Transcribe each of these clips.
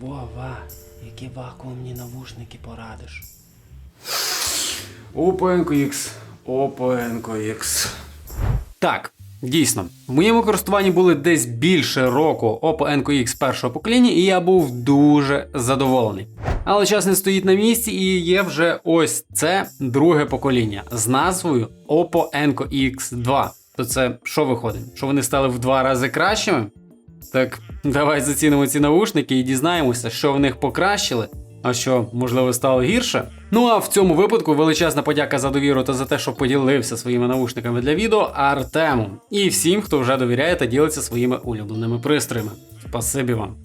Вова, які вакуумні навушники порадиш? Oppo X, Oppo Так, дійсно, в моєму користуванні були десь більше року Oppo X першого покоління, і я був дуже задоволений. Але час не стоїть на місці, і є вже ось це друге покоління з назвою Oppo X2. То це що виходить? Що вони стали в два рази кращими? Так, давай зацінимо ці навушники і дізнаємося, що в них покращили, а що, можливо, стало гірше. Ну а в цьому випадку величезна подяка за довіру та за те, що поділився своїми навушниками для відео Артему. І всім, хто вже довіряє та ділиться своїми улюбленими пристроями. Спасибі вам.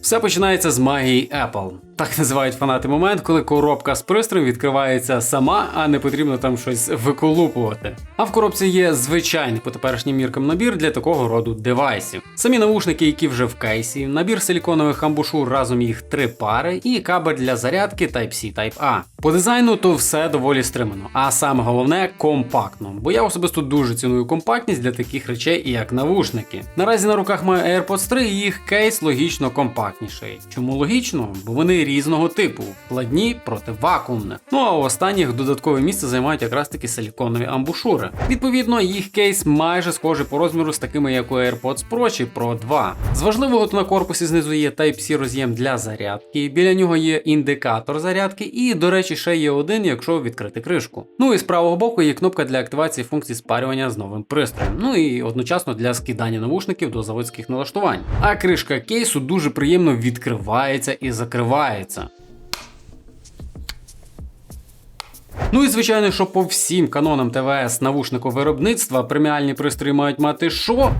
Все починається з магії Apple. Так називають фанати момент, коли коробка з пристроєм відкривається сама, а не потрібно там щось виколупувати. А в коробці є звичайний по теперішнім міркам набір для такого роду девайсів. Самі навушники, які вже в кейсі, набір силіконових амбушур, разом їх три пари, і кабель для зарядки Type-C Type-A. По дизайну то все доволі стримано, а саме головне компактно, бо я особисто дуже ціную компактність для таких речей, як навушники. Наразі на руках маю AirPods 3 і їх кейс логічно компактніший. Чому логічно? Бо вони різного типу, складні проти вакуумних. Ну а у останніх додаткове місце займають якраз таки силіконові амбушури. Відповідно, їх кейс майже схожий по розміру з такими, як у AirPods Pro чи Pro 2. З важливого то на корпусі знизу є Type-C роз'єм для зарядки, біля нього є індикатор зарядки, і, до речі, ще є один, якщо відкрити кришку. Ну і з правого боку є кнопка для активації функцій спарювання з новим пристроєм. Ну і одночасно для скидання навушників до заводських налаштувань. А кришка кейсу дуже приємно відкривається і закривається. Ну і звичайно, що по всім канонам ТВС навушниковиробництва преміальні пристрої мають мати що?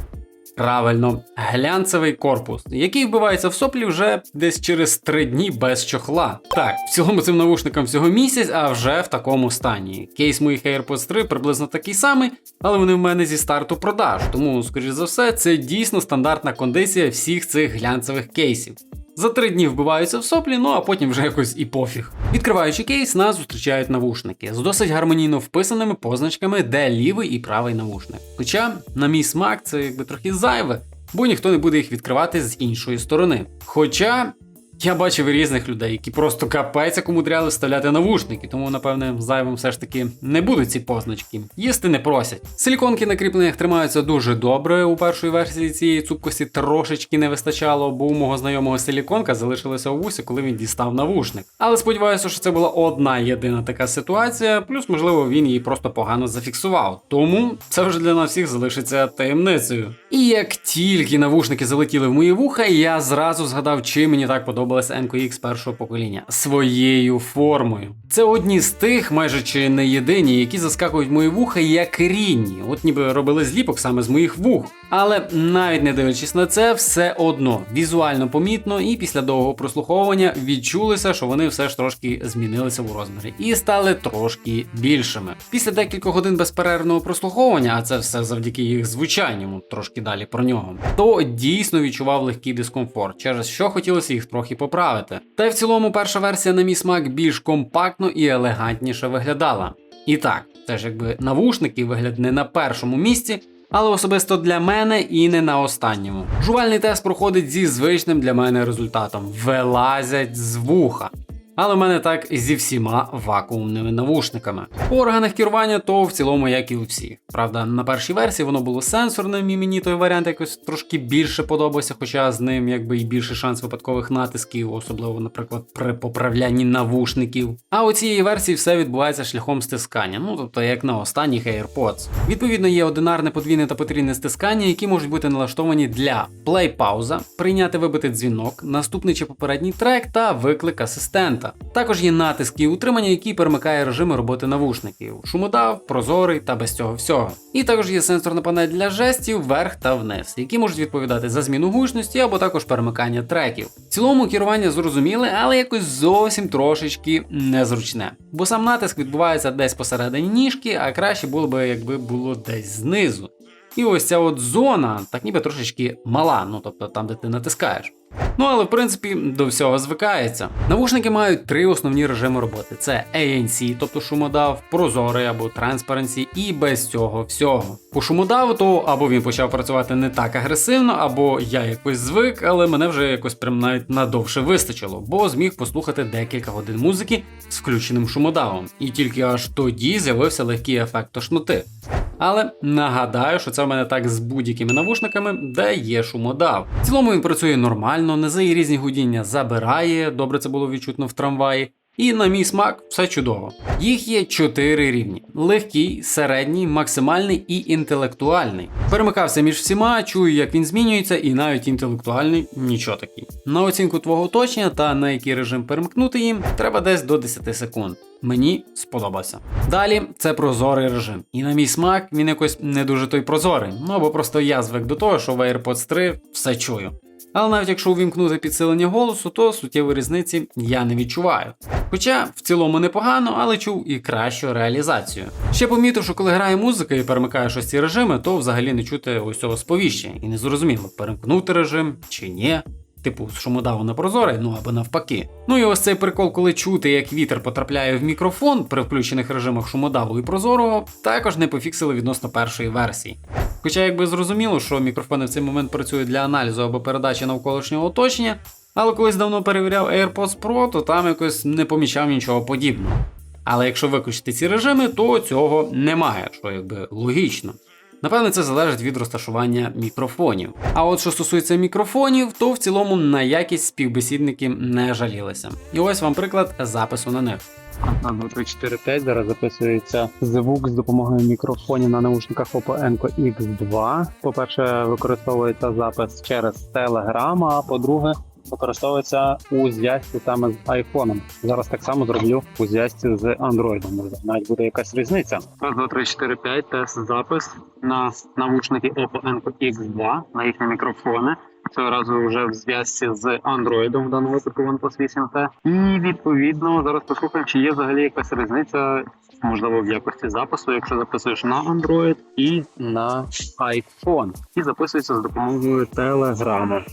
Правильно, глянцевий корпус, який вбивається в соплі вже десь через 3 дні без чохла. Так, в цілому цим навушникам всього місяць, а вже в такому стані. Кейс моїх AirPods 3 приблизно такий самий, але вони в мене зі старту продаж, тому, скоріш за все, це дійсно стандартна кондиція всіх цих глянцевих кейсів. За три дні вбиваються в соплі, ну а потім вже якось і пофіг. Відкриваючи кейс, нас зустрічають навушники з досить гармонійно вписаними позначками, де лівий і правий навушник. Хоча, на мій смак, це якби трохи зайве, бо ніхто не буде їх відкривати з іншої сторони. Хоча. Я бачив різних людей, які просто капець умудряли вставляти навушники, тому напевне зайвим все ж таки не будуть ці позначки. Їсти не просять. Силіконки на кріпленнях тримаються дуже добре. У першої версії цієї цупкості трошечки не вистачало, бо у мого знайомого силіконка залишилася у вусі, коли він дістав навушник. Але сподіваюся, що це була одна єдина така ситуація, плюс, можливо, він її просто погано зафіксував. Тому це вже для нас всіх залишиться таємницею. І як тільки навушники залетіли в мої вуха, я зразу згадав, чим мені так подобалася NKX першого покоління своєю формою. Це одні з тих, майже чи не єдині, які заскакують мої вуха як рідні, от ніби робили зліпок саме з моїх вух. Але навіть не дивлячись на це, все одно візуально помітно, і після довгого прослуховування відчулося, що вони все ж трошки змінилися в розмірі і стали трошки більшими. Після декількох годин безперервного прослуховування, а це все завдяки їх звучанню, трошки далі про нього, то дійсно відчував легкий дискомфорт, через що хотілося їх трохи поправити. Та й в цілому перша версія на мій смак більш компактно і елегантніше виглядала. І так, це ж якби навушники вигляд не на першому місці. Але особисто для мене і не на останньому. Жувальний тест проходить зі звичним для мене результатом: вилазять з вуха. Але в мене так зі всіма вакуумними навушниками. По органах керування то в цілому, як і у всіх. Правда, на першій версії воно було сенсорним, і мені той варіант якось трошки більше подобався, хоча з ним якби і більше шанс випадкових натисків, особливо, наприклад, при поправлянні навушників. А у цієї версії все відбувається шляхом стискання, ну тобто як на останніх AirPods. Відповідно, є одинарне, подвійне та потрійне стискання, які можуть бути налаштовані для плей-пауза, прийняти вибити дзвінок, наступний чи попередній трек та виклик асистента. Також є натиск і утримання, який перемикає режими роботи навушників, шумодав, прозорий та без цього всього. І також є сенсорна панель для жестів вверх та вниз, які можуть відповідати за зміну гучності або також перемикання треків. В цілому керування зрозуміле, але якось зовсім трошечки незручне. Бо сам натиск відбувається десь посередині ніжки, а краще було би, якби було десь знизу. І ось ця от зона, так ніби трошечки мала, ну тобто там, де ти натискаєш. Ну але в принципі до всього звикається. Навушники мають три основні режими роботи: це ANC, тобто шумодав, прозорий або Transparency, і без цього всього. По шумодаву, то або він почав працювати не так агресивно, або я якось звик, але мене вже якось прям навіть надовше вистачило, бо зміг послухати декілька годин музики з включеним шумодавом. І тільки аж тоді з'явився легкий ефект тошноти. Але нагадаю, що це в мене так з будь-якими навушниками, де є шумодав. В цілому він працює нормально, низи і різні гудіння забирає, добре це було відчутно в трамваї. І на мій смак все чудово. Їх є чотири рівні: легкий, середній, максимальний і інтелектуальний. Перемикався між всіма, чую, як він змінюється, і навіть інтелектуальний нічого такий. На оцінку твого оточення та на який режим перемкнути їм треба десь до 10 секунд. Мені сподобався. Далі це прозорий режим. І на мій смак він якось не дуже той прозорий. Ну або просто я звик до того, що в AirPods 3 все чую. Але навіть якщо увімкнути підсилення голосу, то суттєвої різниці я не відчуваю. Хоча в цілому непогано, але чув і кращу реалізацію. Ще помітив, що коли грає музика і перемикаєш ось ці режими, то взагалі не чути ось цього сповіщення. І не зрозуміло, перемкнути режим чи ні. Типу, шумодаву на прозорий, ну або навпаки. Ну і ось цей прикол, коли чути, як вітер потрапляє в мікрофон при включених режимах шумодаву і прозорого, також не пофіксили відносно першої версії. Хоча якби зрозуміло, що мікрофони в цей момент працюють для аналізу або передачі навколишнього оточення, але колись давно перевіряв AirPods Pro, то там якось не помічав нічого подібного. Але якщо виключити ці режими, то цього немає, що якби логічно. Напевне, це залежить від розташування мікрофонів. А от що стосується мікрофонів, то в цілому на якість співбесідники не жалілися. І ось вам приклад запису на них. Ага, ну 3, 4, 5 зараз записується звук з допомогою мікрофонів на наушниках Oppo Enco X2. По-перше, використовується запис через Telegram, а по-друге, використовується у зв'язці саме з iPhone. Зараз так само зроблю у зв'язці з Android. Можливо, навіть буде якась різниця. Раз, два, три, чотири, п'ять. Тест запис на навушники Oppo Enco X2 на їхні мікрофони. Цього разу вже в зв'язці з Android, в даному випадку OnePlus 8T. І відповідно зараз послухаємо, чи є взагалі якась різниця, можливо, в якості запису, якщо записуєш на Android і на iPhone. І записується з допомогою Telegram.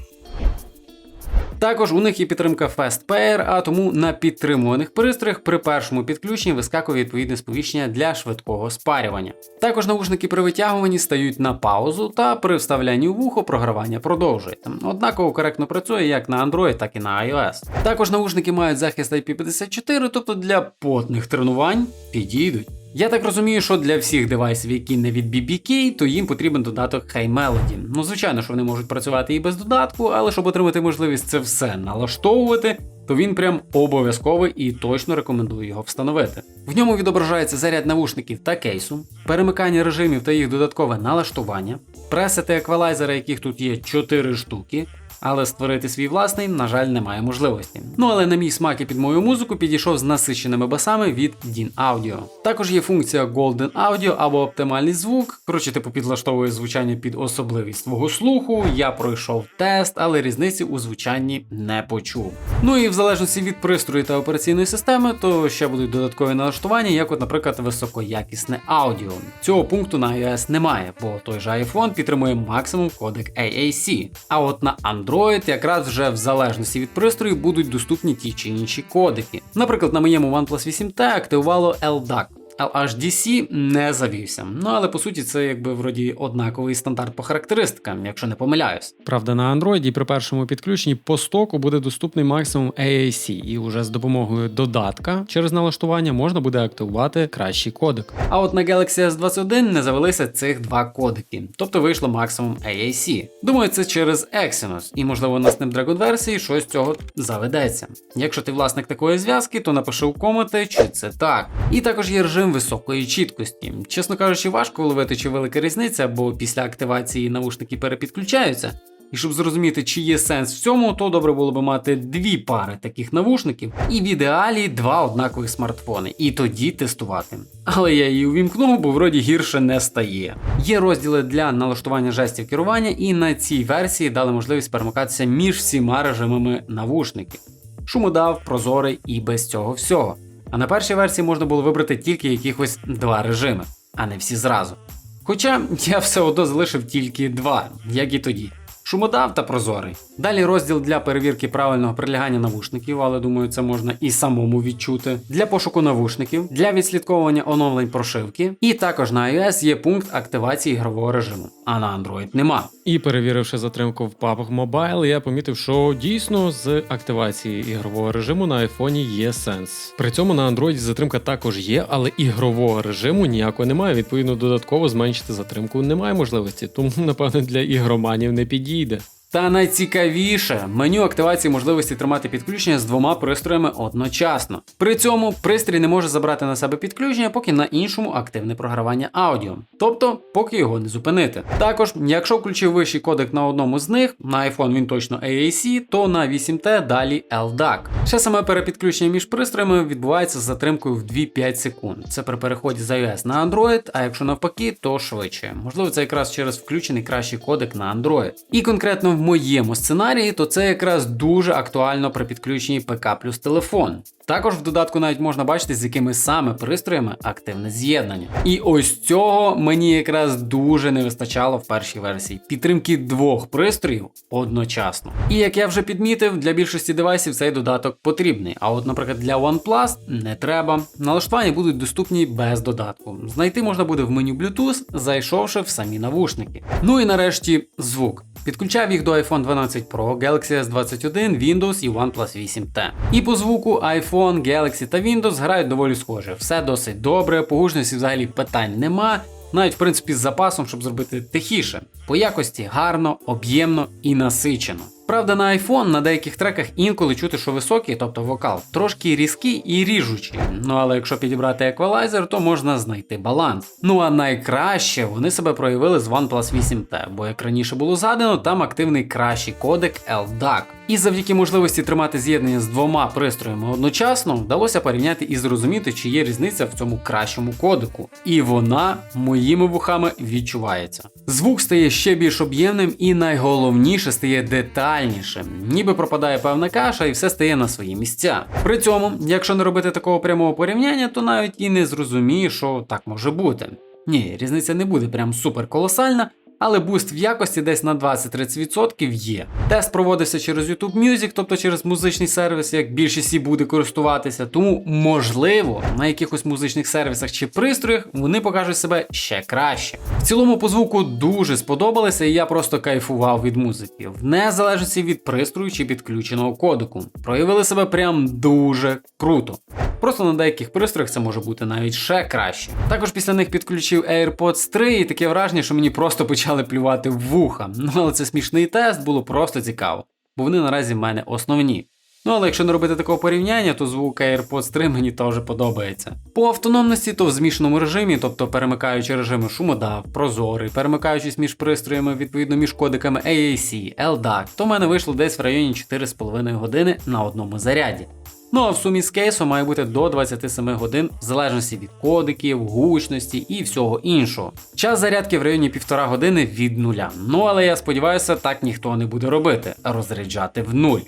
Також у них є підтримка FastPair, а тому на підтримуваних пристроях при першому підключенні вискакує відповідне сповіщення для швидкого спарювання. Також наушники при витягуванні стають на паузу та при вставлянні у вухо програвання продовжується. Однаково коректно працює як на Android, так і на iOS. Також наушники мають захист IP54, тобто для потних тренувань підійдуть. Я так розумію, що для всіх девайсів, які не від BBK, то їм потрібен додаток Hey Melody. Ну, звичайно, що вони можуть працювати і без додатку, але щоб отримати можливість це все налаштовувати, то він прям обов'язковий і точно рекомендую його встановити. В ньому відображається заряд навушників та кейсу, перемикання режимів та їх додаткове налаштування, пресети еквалайзера, яких тут є 4 штуки. Але створити свій власний, на жаль, немає можливості. Ну але на мій смак і під мою музику підійшов з насиченими басами від DIN Audio. Також є функція Golden Audio або оптимальний звук. Коротше, типу підлаштовує звучання під особливість свого слуху. Я пройшов тест, але різниці у звучанні не почув. Ну і в залежності від пристрою та операційної системи, то ще будуть додаткові налаштування, як, от, наприклад, високоякісне аудіо. Цього пункту на iOS немає, бо той же iPhone підтримує максимум кодек AAC. А от на Android якраз вже в залежності від пристрою будуть доступні ті чи інші кодики. Наприклад, на моєму OnePlus 8T активувало LDAC. LHDC не завівся. Ну але по суті це якби вроді однаковий стандарт по характеристикам, якщо не помиляюсь. Правда, на Android при першому підключенні по стоку буде доступний максимум AAC, і вже з допомогою додатка через налаштування можна буде активувати кращий кодек. А от на Galaxy S21 не завелися цих два кодики, тобто вийшло максимум AAC. Думаю, це через Exynos, і можливо на Snapdragon версії щось цього заведеться. Якщо ти власник такої зв'язки, то напиши у коменти, чи це так. І також є режим високої чіткості. Чесно кажучи, важко вловити, чи велика різниця, бо після активації навушники перепідключаються. І щоб зрозуміти, чи є сенс в цьому, то добре було би мати дві пари таких навушників, і в ідеалі два однакових смартфони, і тоді тестувати. Але я її увімкнув, бо вроді гірше не стає. Є розділи для налаштування жестів керування, і на цій версії дали можливість перемикатися між всіма режимами навушників. Шумодав, прозорий і без цього всього. А на першій версії можна було вибрати тільки якихось два режими, а не всі зразу. Хоча я все одно залишив тільки два, як і тоді. Шумодав та прозорий. Далі розділ для перевірки правильного прилягання навушників, але думаю, це можна і самому відчути. Для пошуку навушників, для відслідковування оновлень прошивки. І також на iOS є пункт активації ігрового режиму, а на Android нема. І перевіривши затримку в PUBG Mobile, я помітив, що дійсно з активації ігрового режиму на айфоні є сенс. При цьому на Android затримка також є, але ігрового режиму ніякого немає. Відповідно, додатково зменшити затримку немає можливості, тому напевно для ігроманів не підійде підійде. Та найцікавіше меню активації можливості тримати підключення з двома пристроями одночасно. При цьому пристрій не може забрати на себе підключення, поки на іншому активне програвання аудіо, тобто поки його не зупинити. Також, якщо включив вищий кодек на одному з них, на iPhone він точно AAC, то на 8T далі LDAC. Ще саме перепідключення між пристроями відбувається з затримкою в 2-5 секунд. Це при переході з iOS на Android, а якщо навпаки, то швидше. Можливо, це якраз через включений кращий кодек на Android. І конкретно в моєму сценарії, то це якраз дуже актуально при підключенні ПК плюс телефон. Також в додатку навіть можна бачити, з якими саме пристроями активне з'єднання. І ось цього мені якраз дуже не вистачало в першій версії підтримки двох пристроїв одночасно. І як я вже підмітив, для більшості девайсів цей додаток потрібний. А от, наприклад, для OnePlus не треба. Налаштування будуть доступні без додатку. Знайти можна буде в меню Bluetooth, зайшовши в самі навушники. Ну і нарешті звук. Підключав їх до iPhone 12 Pro, Galaxy S21, Windows і OnePlus 8T. І по звуку iPhone, Galaxy та Windows грають доволі схоже. Все досить добре, по гучності взагалі питань нема. Навіть в принципі з запасом, щоб зробити тихіше. По якості гарно, об'ємно і насичено. Правда, на iPhone на деяких треках інколи чути, що високий, тобто вокал, трошки різкий і ріжучий. Ну але якщо підібрати еквалайзер, то можна знайти баланс. Ну а найкраще вони себе проявили з OnePlus 8T, бо як раніше було згадано, там активний кращий кодек LDAC. І завдяки можливості тримати з'єднання з двома пристроями одночасно, вдалося порівняти і зрозуміти, чи є різниця в цьому кращому кодеку. І вона моїми вухами відчувається. Звук стає ще більш об'ємним і найголовніше стає детальнішим. Ніби пропадає певна каша і все стає на свої місця. При цьому, якщо не робити такого прямого порівняння, то навіть і не зрозумієш, що так може бути. Ні, різниця не буде прям супер колосальна, але буст в якості десь на 20-30% є. Тест проводився через YouTube Music, тобто через музичний сервіс, як більшість і буде користуватися. Тому, можливо, на якихось музичних сервісах чи пристроях вони покажуть себе ще краще. В цілому по звуку дуже сподобалося, і я просто кайфував від музики, в незалежності від пристрою чи підключеного кодеку. Проявили себе прям дуже круто. Просто на деяких пристроях це може бути навіть ще краще. Також після них підключив AirPods 3 і таке враження, що мені просто почали плювати в вуха. Ну але це смішний тест, було просто цікаво, бо вони наразі в мене основні. Ну але якщо не робити такого порівняння, то звук AirPods 3 мені теж подобається. По автономності, то в змішаному режимі, тобто перемикаючи режими шумодав, прозорий, перемикаючись між пристроями, відповідно між кодиками AAC, LDAC, то в мене вийшло десь в районі 4,5 години на одному заряді. Ну а в сумі з кейсом має бути до 27 годин, в залежності від кодиків, гучності і всього іншого. Час зарядки в районі півтора години від нуля. Ну але я сподіваюся, так ніхто не буде робити розряджати в нуль.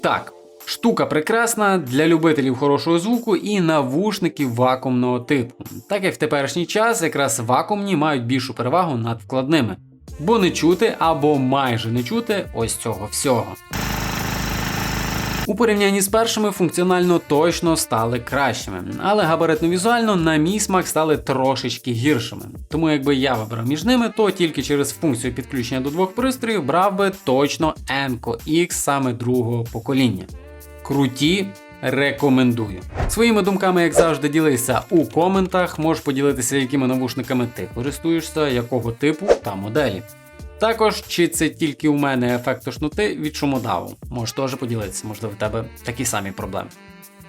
Так, штука прекрасна для любителів хорошого звуку і навушників вакуумного типу. Так як в теперішній час якраз вакуумні мають більшу перевагу над вкладними, бо не чути або майже не чути ось цього всього. У порівнянні з першими функціонально точно стали кращими, але габаритно-візуально на мій смак стали трошечки гіршими. Тому якби я вибрав між ними, то тільки через функцію підключення до двох пристроїв брав би точно Enco X саме другого покоління. Круті. Рекомендую. Своїми думками, як завжди, ділися у коментах. Можеш поділитися, якими навушниками ти користуєшся, якого типу та моделі. Також, чи це тільки у мене ефект тошноти від шумодаву. Можеш теж поділитися, можливо, в тебе такі самі проблеми.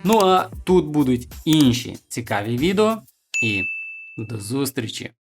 Ну а тут будуть інші цікаві відео і до зустрічі!